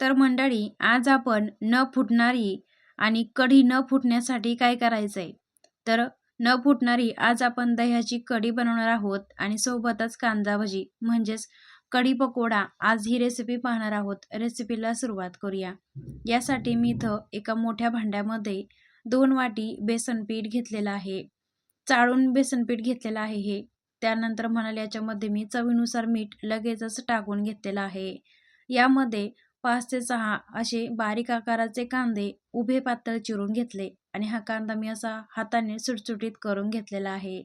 तर मंडळी आज आपण न फुटणारी आणि कढी न फुटण्यासाठी काय करायचंय? तर न फुटणारी आज आपण दह्याची कढी बनवणार आहोत आणि सोबतच कांदा भजी म्हणजेच कढी पकोडा आज ही रेसिपी पाहणार आहोत. रेसिपीला सुरुवात करूया. यासाठी मी इथं एका मोठ्या भांड्यामध्ये दोन वाटी बेसन पीठ घेतलेलं आहे. चाळून बेसन पीठ घेतलेलं आहे हे. त्यानंतर म्हणाल याच्यामध्ये मी चवीनुसार मीठ लगेचच टाकून घेतलेलं आहे. यामध्ये पाच ते सहा असे बारीक आकाराचे कांदे उभे पातळ चिरून घेतले आणि हा कांदा मी असा हाताने सुटसुटीत करून घेतलेला आहे.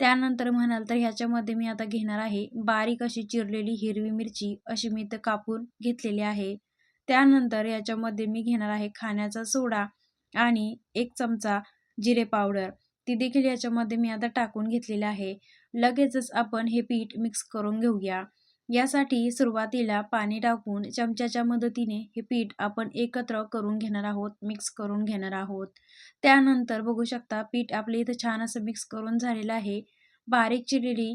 त्यानंतर म्हणाल तर ह्याच्यामध्ये मी आता घेणार आहे बारीक अशी चिरलेली हिरवी मिरची अशी मी तर कापून घेतलेली आहे. त्यानंतर याच्यामध्ये मी घेणार आहे खाण्याचा सोडा आणि एक चमचा जिरे पावडर. ती देखील याच्यामध्ये मी आता टाकून घेतलेली आहे. लगेचच आपण हे पीठ मिक्स करून घेऊया. यासाठी सुरुवातीला पाणी टाकून चमच्याच्या मदतीने हे पीठ आपण एकत्र करून घेणार आहोत मिक्स करून घेणार आहोत. त्यानंतर बघू शकता पीठ आपले इथं छान असं मिक्स करून झालेलं आहे. बारीक चिरलेली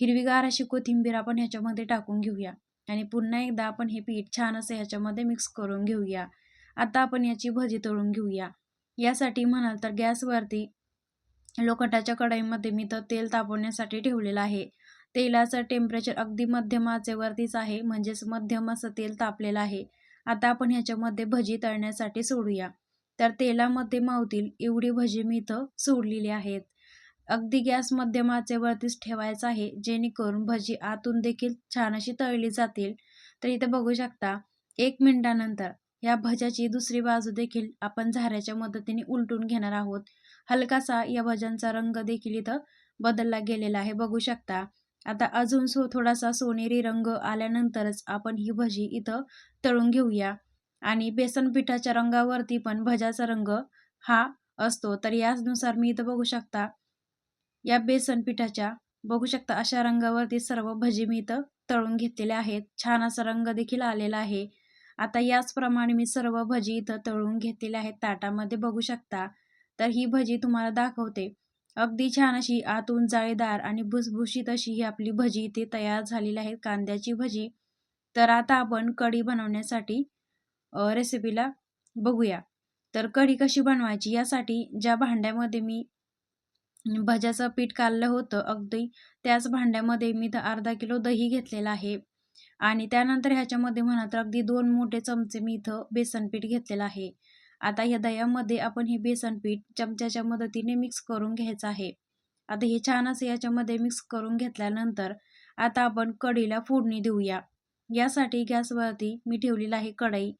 हिरवीगार अशी कोथिंबीर आपण ह्याच्यामध्ये टाकून घेऊया. आणि पुन्हा एकदा आपण हे पीठ छान असं ह्याच्यामध्ये मिक्स करून घेऊया. आता आपण याची भजी तळून घेऊया. यासाठी म्हणाल तर गॅसवरती लोखंडाच्या कढईमध्ये मी तर तेल तापवण्यासाठी ठेवलेलं आहे. तेलाचं टेम्परेचर अगदी मध्यमाचे वरतीच आहे म्हणजेच मध्यम असं तेल तापलेलं आहे. आता आपण ह्याच्यामध्ये भजी तळण्यासाठी सोडूया. तर तेलामध्ये मावतील एवढी भजी मी इथं सोडलेली आहेत. अगदी गॅस मध्यमाचे वरतीच ठेवायचा आहे जेणेकरून भजी आतून देखील छान अशी तळली जातील. तर इथं बघू शकता एक मिनिटानंतर या भज्याची दुसरी बाजू देखील आपण झाऱ्याच्या मदतीने उलटून घेणार आहोत. हलकासा या भज्यांचा रंग देखील इथं बदलला गेलेला आहे. बघू शकता आता अजून सो थोडासा सोनेरी रंग आल्यानंतरच आपण ही भजी इथं तळून घेऊया. आणि बेसन पिठाच्या रंगावरती पण भज्याचा रंग हा असतो. तर याचनुसार मी इथं बघू शकता या बेसन पिठाच्या बघू शकता अशा रंगावरती सर्व भजी मी इथं तळून घेतलेल्या आहेत. छान असा रंग देखील आलेला आहे. आता याचप्रमाणे मी सर्व भजी इथं तळून घेतलेल्या आहेत ताटामध्ये बघू शकता. तर ही भजी तुम्हाला दाखवते. अगदी छान अशी आतून जाळीदार आणि भुसभुशीत अशी ही आपली भजी इथे तयार झालेली आहे कांद्याची भजी. तर आता आपण कढी बनवण्यासाठी रेसिपीला बघूया. तर कढी कशी बनवायची यासाठी ज्या भांड्यामध्ये मी भज्याचं पीठ काढलं होतं अगदी त्याच भांड्यामध्ये मी तर अर्धा किलो दही घेतलेलं आहे. आणि त्यानंतर ह्याच्यामध्ये म्हणा तर अगदी दोन मोठे चमचे मी इथं बेसन पीठ घेतलेलं आहे. आता या दह्यामध्ये आपण हे बेसन पीठ चमच्याच्या मदतीने मिक्स करून घ्यायचं आहे. आता हे छान असं याच्यामध्ये मिक्स करून घेतल्यानंतर आता आपण कढीला फोडणी देऊया. यासाठी गॅसवरती मी ठेवलेलं आहे कढई.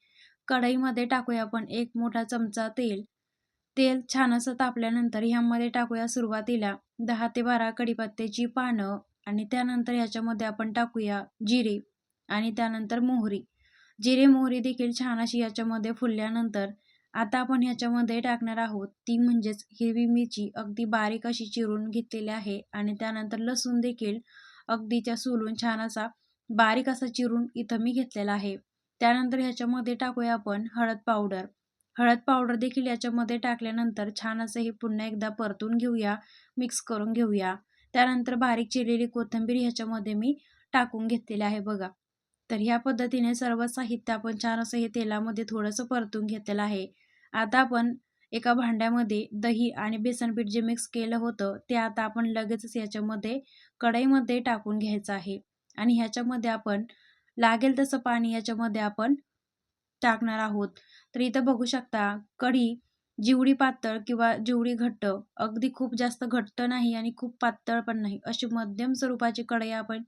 कढईमध्ये टाकूया आपण एक मोठा चमचा तेल. तेल छान असं तापल्यानंतर ह्यामध्ये टाकूया सुरुवातीला दहा ते बारा कढीपत्त्याची पानं आणि त्यानंतर ह्याच्यामध्ये आपण टाकूया जिरे आणि त्यानंतर मोहरी. जिरे मोहरी देखील छान अशी याच्यामध्ये फुलल्यानंतर आता आपण ह्याच्यामध्ये टाकणार आहोत ती म्हणजेच हिरवी मिरची अगदी बारीक अशी चिरून घेतलेली आहे आणि त्यानंतर लसूण देखील अगदीच्या सोलून छान असा बारीक असा चिरून इथं मी घेतलेला आहे. त्यानंतर ह्याच्यामध्ये टाकूया आपण हळद पावडर. हळद पावडर देखील याच्यामध्ये टाकल्यानंतर छान असं हे पुन्हा एकदा परतून घेऊया मिक्स करून घेऊया. त्यानंतर बारीक चिरलेली कोथिंबीर ह्याच्यामध्ये मी टाकून घेतलेली आहे बघा. तर ह्या पद्धतीने सर्व साहित्य आपण छान असं हे तेलामध्ये थोडंसं परतून घेतलेलं आहे. आता आपण एका भांड्यामध्ये दही आणि बेसन पीठ जे मिक्स केलं होतं ते आता आपण लगेचच याच्यामध्ये कढईमध्ये टाकून घ्यायचं आहे. आणि ह्याच्यामध्ये आपण लागेल तसं पाणी याच्यामध्ये आपण टाकणार आहोत. तर इथं बघू शकता कढी जिवडी पातळ किंवा जिवडी घट्ट अगदी खूप जास्त घट्ट नाही आणि खूप पातळ पण नाही. अशी मध्यम स्वरूपाची कढई आपण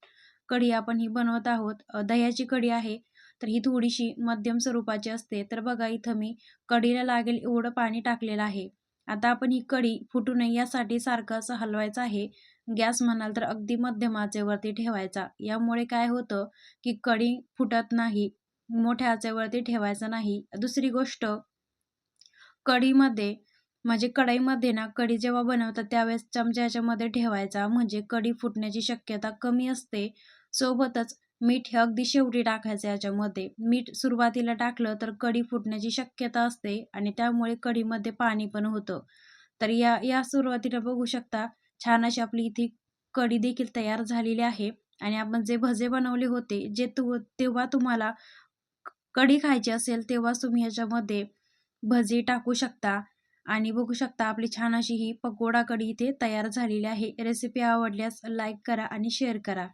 कढी आपण ही बनवत आहोत. दह्याची कढी आहे तर ही थोडीशी मध्यम स्वरूपाची असते. तर बघा इथं मी कढीला लागेल एवढं पाणी टाकलेलं आहे. आता आपण ही कढी फुटू नये यासाठी सारखं असं हलवायचं आहे. गॅस म्हणाल तर अगदी मध्यम आचेवरती ठेवायचा. यामुळे काय होतं की कढी फुटत नाही मोठ्या आचेवरती ठेवायचं नाही. दुसरी गोष्ट कढीमध्ये म्हणजे कढईमध्ये ना कढी जेव्हा बनवतात त्यावेळेस चमचा याच्यामध्ये ठेवायचा. म्हणजे कढी फुटण्याची शक्यता कमी असते. सोबतच मीठ हे अगदी शेवटी टाकायचं याच्यामध्ये. मीठ सुरुवातीला टाकलं तर कढी फुटण्याची शक्यता असते आणि त्यामुळे कढीमध्ये पाणी पण होतं. तर या या सुरुवातीला बघू शकता छान अशी आपली इथे कढी देखील तयार झालेली आहे आणि आपण जे भजे बनवले होते जे तु तेव्हा तुम्हाला कढी खायची असेल तेव्हाच तुम्ही याच्यामध्ये भजी टाकू शकता. आणि बघू शकता आपली छान अशी ही पकोडा कढी इथे तयार झालेली आहे. रेसिपी आवडल्यास लाईक करा आणि शेअर करा.